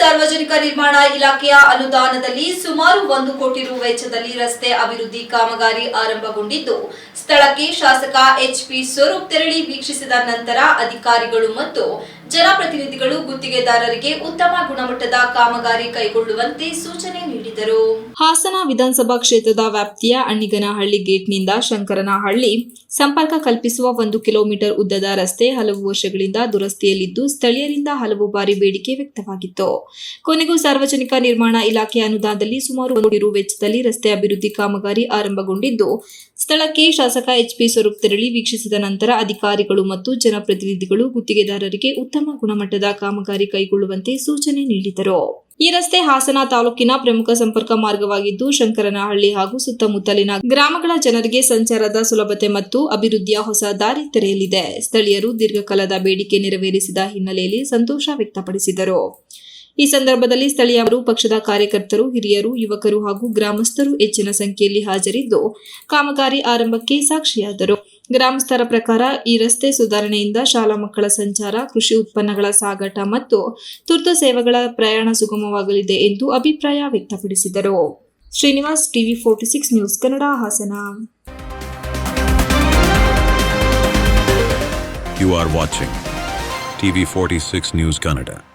ಸಾರ್ವಜನಿಕ ನಿರ್ಮಾಣ ಇಲಾಖೆಯ ಅನುದಾನದಲ್ಲಿ ಸುಮಾರು ಒಂದು ಕೋಟಿ ರು ವೆಚ್ಚದಲ್ಲಿ ರಸ್ತೆ ಅಭಿವೃದ್ಧಿ ಕಾಮಗಾರಿ ಆರಂಭಗೊಂಡಿದ್ದು, ಸ್ಥಳಕ್ಕೆ ಶಾಸಕ ಎಚ್ಪಿ ಸ್ವರೂಪ್ ತೆರಳಿ ವೀಕ್ಷಿಸಿದ ನಂತರ ಅಧಿಕಾರಿಗಳು ಮತ್ತು ಜನಪ್ರತಿನಿಧಿಗಳು ಗುತ್ತಿಗೆದಾರರಿಗೆ ಉತ್ತಮ ಗುಣಮಟ್ಟದ ಕಾಮಗಾರಿ ಕೈಗೊಳ್ಳುವಂತೆ ಸೂಚನೆ ನೀಡಿದರು. ಹಾಸನ ವಿಧಾನಸಭಾ ಕ್ಷೇತ್ರದ ವ್ಯಾಪ್ತಿಯ ಅಣ್ಣಿಗನಹಳ್ಳಿ ಗೇಟ್ನಿಂದ ಶಂಕರನಹಳ್ಳಿ ಸಂಪರ್ಕ ಕಲ್ಪಿಸುವ ಒಂದು ಕಿಲೋಮೀಟರ್ ಉದ್ದದ ರಸ್ತೆ ಹಲವು ವರ್ಷಗಳಿಂದ ದುರಸ್ತಿಯಲ್ಲಿದ್ದು ಸ್ಥಳೀಯರಿಂದ ಹಲವು ಬಾರಿ ಬೇಡಿಕೆ ವ್ಯಕ್ತವಾಗಿತ್ತು. ಕೊನೆಗೂ ಸಾರ್ವಜನಿಕ ನಿರ್ಮಾಣ ಇಲಾಖೆ ಅನುದಾನದಲ್ಲಿ ಸುಮಾರು ಒಂದು ರು ವೆಚ್ಚದಲ್ಲಿ ರಸ್ತೆ ಅಭಿವೃದ್ಧಿ ಕಾಮಗಾರಿ ಆರಂಭಗೊಂಡಿದ್ದು, ಸ್ಥಳಕ್ಕೆ ಶಾಸಕ ಎಚ್ಪಿ ಸ್ವರೂಪ್ ತೆರಳಿ ವೀಕ್ಷಿಸಿದ ನಂತರ ಅಧಿಕಾರಿಗಳು ಮತ್ತು ಜನಪ್ರತಿನಿಧಿಗಳು ಗುತ್ತಿಗೆದಾರರಿಗೆ ಉತ್ತಮ ಗುಣಮಟ್ಟದ ಕಾಮಗಾರಿ ಕೈಗೊಳ್ಳುವಂತೆ ಸೂಚನೆ ನೀಡಿದರು. ಈ ರಸ್ತೆ ಹಾಸನ ತಾಲೂಕಿನ ಪ್ರಮುಖ ಸಂಪರ್ಕ ಮಾರ್ಗವಾಗಿದ್ದು, ಶಂಕರನಹಳ್ಳಿ ಹಾಗೂ ಸುತ್ತಮುತ್ತಲಿನ ಗ್ರಾಮಗಳ ಜನರಿಗೆ ಸಂಚಾರದ ಸುಲಭತೆ ಮತ್ತು ಅಭಿವೃದ್ಧಿಯ ಹೊಸ ದಾರಿ ತೆರೆಯಲಿದೆ. ಸ್ಥಳೀಯರು ದೀರ್ಘಕಾಲದ ಬೇಡಿಕೆ ನೆರವೇರಿಸಿದ ಹಿನ್ನೆಲೆಯಲ್ಲಿ ಸಂತೋಷ ವ್ಯಕ್ತಪಡಿಸಿದರು. ಈ ಸಂದರ್ಭದಲ್ಲಿ ಸ್ಥಳೀಯರು ಪಕ್ಷದ ಕಾರ್ಯಕರ್ತರು, ಹಿರಿಯರು, ಯುವಕರು ಹಾಗೂ ಗ್ರಾಮಸ್ಥರು ಹೆಚ್ಚಿನ ಸಂಖ್ಯೆಯಲ್ಲಿ ಹಾಜರಿದ್ದು ಕಾಮಗಾರಿ ಆರಂಭಕ್ಕೆ ಸಾಕ್ಷಿಯಾದರು. ಗ್ರಾಮಸ್ಥರ ಪ್ರಕಾರ ಈ ರಸ್ತೆ ಸುಧಾರಣೆಯಿಂದ ಶಾಲಾ ಮಕ್ಕಳ ಸಂಚಾರ, ಕೃಷಿ ಉತ್ಪನ್ನಗಳ ಸಾಗಾಟ ಮತ್ತು ತುರ್ತು ಸೇವೆಗಳ ಪ್ರಯಾಣ ಸುಗಮವಾಗಲಿದೆ ಎಂದು ಅಭಿಪ್ರಾಯ ವ್ಯಕ್ತಪಡಿಸಿದರು. Srinivas, TV forty six news Kannada Hassan. You are watching TV46 News Kannada.